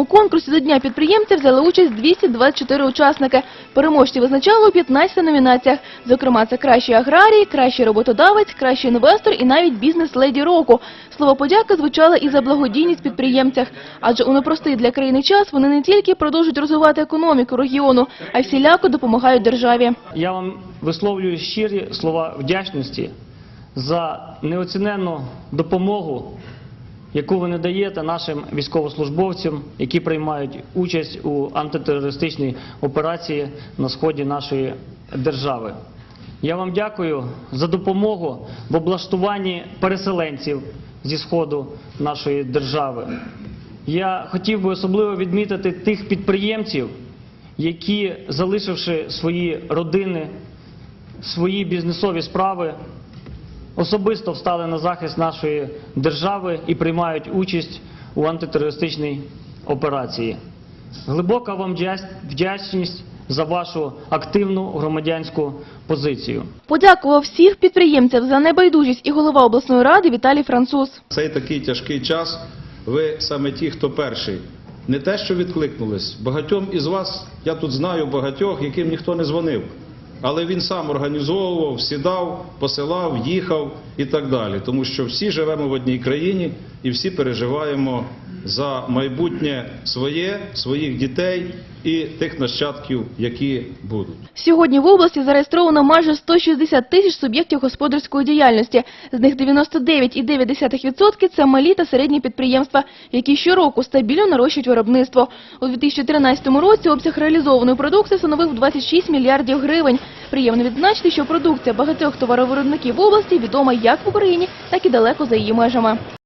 У конкурсі до Дня підприємця взяли участь 224 учасники. Переможці визначали у 15 номінаціях. Зокрема, це кращий аграрій, кращий роботодавець, кращий інвестор і навіть бізнес-леді року. Слово подяки звучало і за благодійність підприємцях. Адже у непростий для країни час вони не тільки продовжують розвивати економіку регіону, а й всіляко допомагають державі. Я вам висловлюю щирі слова вдячності за неоціненну допомогу, яку ви надаєте нашим військовослужбовцям, які приймають участь у антитерористичній операції на сході нашої держави. Я вам дякую за допомогу в облаштуванні переселенців зі сходу нашої держави. Я хотів би особливо відмітити тих підприємців, які, залишивши свої родини, свої бізнесові справи, особисто встали на захист нашої держави і приймають участь у антитерористичній операції. Глибока вам вдяч- вдячність за вашу активну громадянську позицію. Подякував всіх підприємців за небайдужість і голова обласної ради Віталій Француз. Цей такий тяжкий час. Ви саме ті, хто перший. Не те, що відкликнулись. Багатьом із вас, я тут знаю багатьох, яким ніхто не дзвонив. Але він сам організовував, сідав, посилав, їхав і так далі. Тому що всі живемо в одній країні і всі переживаємо за майбутнє своє, своїх дітей і тих нащадків, які будуть. Сьогодні в області зареєстровано майже 160 тисяч суб'єктів господарської діяльності. З них 99,9% – це малі та середні підприємства, які щороку стабільно нарощують виробництво. У 2013 році обсяг реалізованої продукції становив 26 мільярдів гривень. Приємно відзначити, що продукція багатьох товаровиробників області відома як в Україні, так і далеко за її межами.